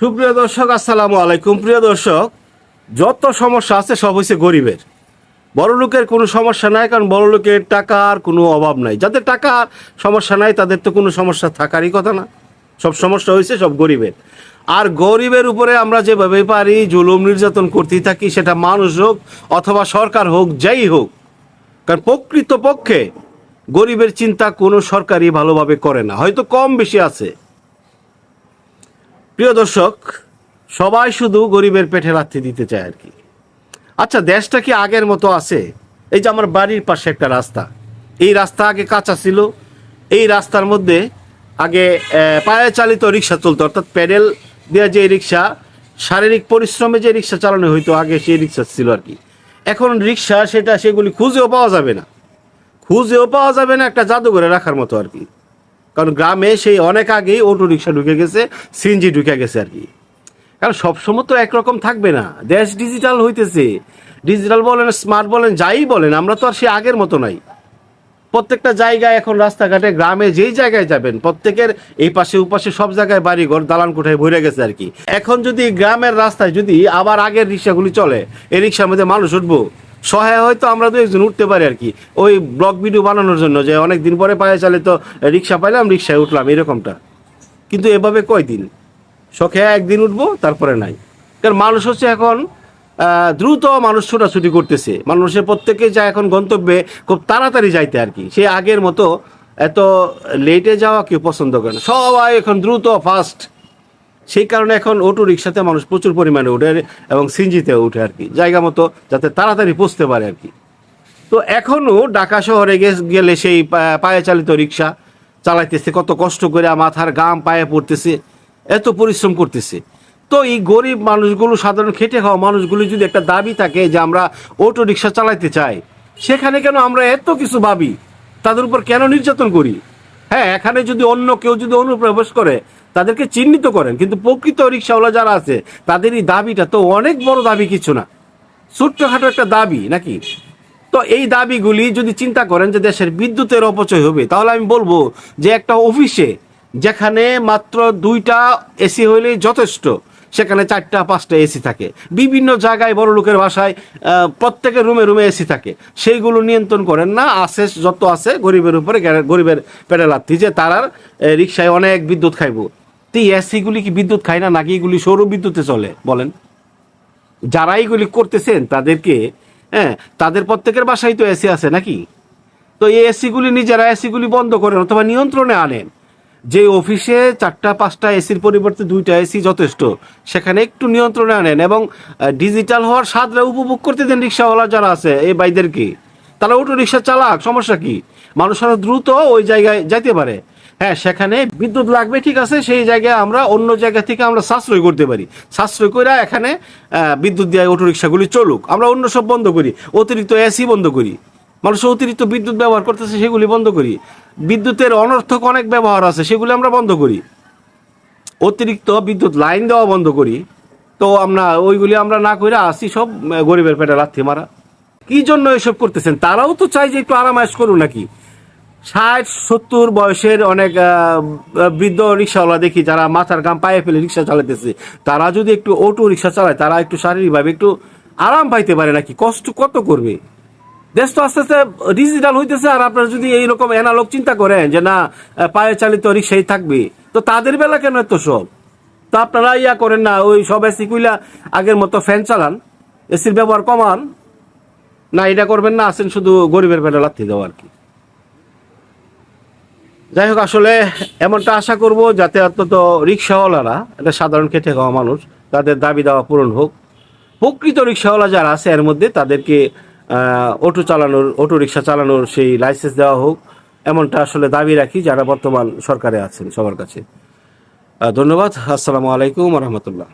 সুপ্রিয় দর্শক, আসসালামু আলাইকুম। প্রিয় দর্শক, যত সমস্যা আছে সব হয়েছে গরিবের। বড় লোকের কোনো সমস্যা নাই, কারণ বড় লোকের টাকার কোনো অভাব নাই। যাদের টাকা সমস্যা নাই, তাদের তো কোনো সমস্যা থাকারই কথা না। সব সমস্যা হয়েছে সব গরিবের। আর গরিবের উপরে আমরা যেভাবে পারি জুলুম নির্যাতন করতেই থাকি, সেটা মানুষ হোক অথবা সরকার হোক, যাই হোক। কারণ প্রকৃত পক্ষে গরিবের চিন্তা কোনো সরকারই ভালোভাবে করে না। হয়তো কম বেশি আছে প্রিয় দর্শক, সবাই শুধু গরিবের পেটে লাথি দিতে চায় আর কি। আচ্ছা দেশটা কি আগের মতো আছে? এই যে আমার বাড়ির পাশে একটা রাস্তা। এই রাস্তা আগে কাঁচা ছিল। এই রাস্তার মধ্যে আগে পায়ে চালিত রিক্সা চলতো। অর্থাৎ প্যাডেল দেওয়া যে রিক্সা, শারীরিক পরিশ্রমে যে রিক্সা চালানো হইতো, আগে সেই রিক্সা ছিল আর কি। এখন রিক্সা, সেটা, সেগুলি খুঁজেও পাওয়া যাবে না। খুঁজেও পাওয়া যাবে না একটা জাদুঘরে রাখার মতো আর কি। কারণ গ্রামে সেই অনেক আগেই অটো রিক্সা ঢুকে গেছে, সিএনজি ঢুকে গেছে আর কি। কারণ সবসময় তো একরকম থাকবে না। দেশ ডিজিটাল হইতেছে। ডিজিটাল বলেন, স্মার্ট বলেন, যাই বলেন, আমরা তো আর সে আগের মতো নাই। প্রত্যেকটা জায়গায় এখন রাস্তাঘাটে গ্রামে যেই জায়গায় যাবেন, প্রত্যেকের এই পাশে ওপাশে সব জায়গায় বাড়িঘর, দালান কোঠায় ভরে গেছে আর কি। এখন যদি গ্রামের রাস্তায় যদি আবার আগের রিক্সাগুলি চলে, এই রিক্সার মধ্যে মানুষ উঠবো। সহায় হয়তো আমরা দু একজন উঠতে পারি আর কি। ওই ব্লগ ভিডিও বানানোর জন্য যে অনেক দিন পরে পায়ে চালে তো রিক্সা পাইলাম, রিক্সায় উঠলাম, এরকমটা। কিন্তু এভাবে কয়দিন? শখে একদিন উঠবো, তারপরে নাই। কারণ মানুষ হচ্ছে এখন দ্রুত মানুষ ছোটাছুটি করতেছে। মানুষের প্রত্যেকে যা এখন গন্তব্যে খুব তাড়াতাড়ি যাইতে আর কি। সে আগের মতো এত লেটে যাওয়া কেউ পছন্দ করে না। সবাই এখন দ্রুত ফাস্ট সেই কারণে এখন অটো রিক্সাতে মানুষ প্রচুর পরিমাণে উঠে এবং সিনজিতে উঠে আর কি। জায়গা মতো যাতে তাড়াতাড়ি পৌঁছতে পারে আর কি। তো এখনও ঢাকা শহরে গেলে সেই পায়ে চালিত রিক্সা চালাইতেছে, কত কষ্ট করে মাথার গাম পায়ে পড়তেছে, এত পরিশ্রম করতেছে। তো এই গরিব মানুষগুলো, সাধারণ খেটে খাওয়া মানুষগুলো যদি একটা দাবি থাকে যে আমরা অটো রিক্সা চালাইতে চাই, সেখানে কেন আমরা এত কিছু ভাবি? তাদের উপর কেন নির্যাতন করি? হ্যাঁ এখানে যদি অন্য কেউ যদি অনুপ্রবেশ করে, তাদেরকে চিহ্নিত করেন। কিন্তু প্রকৃত রিক্সাওয়ালা যারা আছে তাদের এই দাবিটা তো অনেক বড় দাবি কিছু না। ছোট্টখাটো একটা দাবি, নাকি? তো এই দাবিগুলি যদি চিন্তা করেন যে দেশের বিদ্যুতের অপচয় হবে, তাহলে আমি বলব যে একটা অফিসে যেখানে মাত্র দুইটা এসি হইলেই যথেষ্ট। সেখানে চারটা, পাঁচটা এসি থাকে। বিভিন্ন জায়গায় বড় লোকের বাসায় প্রত্যেকের রুমে রুমে এসি থাকে। সেইগুলো নিয়ন্ত্রণ করেন না, আছে, যত আছে, গরিবের উপরে গরিবের পেটে লাত্তি যে তারার রিক্সায় অনেক বিদ্যুৎ খাইব। তো এসিগুলি কি বিদ্যুৎ খায় না, নাকি এগুলি সৌর বিদ্যুতে চলে? বলেন। যারা এইগুলি করতেছেন, তাদেরকে হ্যাঁ তাদের প্রত্যেকের বাসায় তো এসি আছে নাকি? তো এই এসিগুলি নিজেরা এসিগুলি বন্ধ করেন অথবা নিয়ন্ত্রণে আনেন। যে অফিসে চারটা, পাঁচটা এসির পরিবর্তে দুইটা এসি যথেষ্ট, সেখানে একটু নিয়ন্ত্রণে আনেন এবং ডিজিটাল হওয়ার স্বাদরা উপভোগ করতে দেন রিক্সাওয়ালা যারা আছে, এই বাইদেরকে তারা অটো রিক্সা চালাক, সমস্যা কি? মানুষ আরও দ্রুত ওই জায়গায় যাইতে পারে। হ্যাঁ সেখানে বিদ্যুৎ লাগবে, ঠিক আছে, সেই জায়গায় আমরা অন্য জায়গা থেকে আমরা সাশ্রয় করতে পারি। সাশ্রয় করে এখানে বিদ্যুৎ দিয়ে অটো রিক্সাগুলি চলুক। আমরা অন্য সব বন্ধ করি, অতিরিক্ত এসি বন্ধ করি। মানুষ অতিরিক্ত বিদ্যুৎ ব্যবহার করতেছে, সেগুলি বন্ধ করি। বিদ্যুতের অনর্থক অনেক ব্যবহার আছে, সেগুলি আমরা বন্ধ করি। অতিরিক্ত বিদ্যুৎ লাইন দেওয়া বন্ধ করি। তো আমরা ওইগুলি আমরা না করে আসি, সব গরিবের পেটে লাথি মারা। কি জন্য এসব করতেছেন? তারাও তো চাই যে একটু আরামায়েশ করুন নাকি? ষাট, সত্তর বয়সের অনেক বৃদ্ধ রিক্সাওয়ালা দেখি যারা মাথার গাম পায়ে ফেলে রিক্সা চালাতেছে। তারা যদি একটু অটো রিক্সা চালায়, তারা একটু শারীরিকভাবে একটু আরাম পাইতে পারে নাকি? কষ্ট কত করবে? দেশ তো আস্তে আস্তে ডিজিটাল হইতেছে আর আপনারা যদি এইরকম এনালগ চিন্তা করেন যে না পায়ে চালিত রিক্সাই থাকবে, তো তাদের বেলা কেন এত সব? তো আপনারা ইয়া করেন না, ওই সব এসি কুইলা আগের মতো ফ্যান চালান এসির ব্যবহার কমান। না, এটা করবেন না, আছেন শুধু গরিবের বেলা লাথি দেওয়া আর কি। যাই হোক, আসলে এমনটা আশা করব যাতে অন্তত রিক্সাওয়ালারা এটা সাধারণ খেটে খাওয়া মানুষ, তাদের দাবি দেওয়া পূরণ হোক। প্রকৃত রিক্সাওয়ালা যারা আছে, এর মধ্যে তাদেরকে অটো চালানোর অটো রিক্সা চালানোর সেই লাইসেন্স দেওয়া হোক, এমনটা আসলে দাবি রাখি যারা বর্তমান সরকারে আছেন সবার কাছে। ধন্যবাদ। আসসালামু আলাইকুম রহমতুল্লাহ।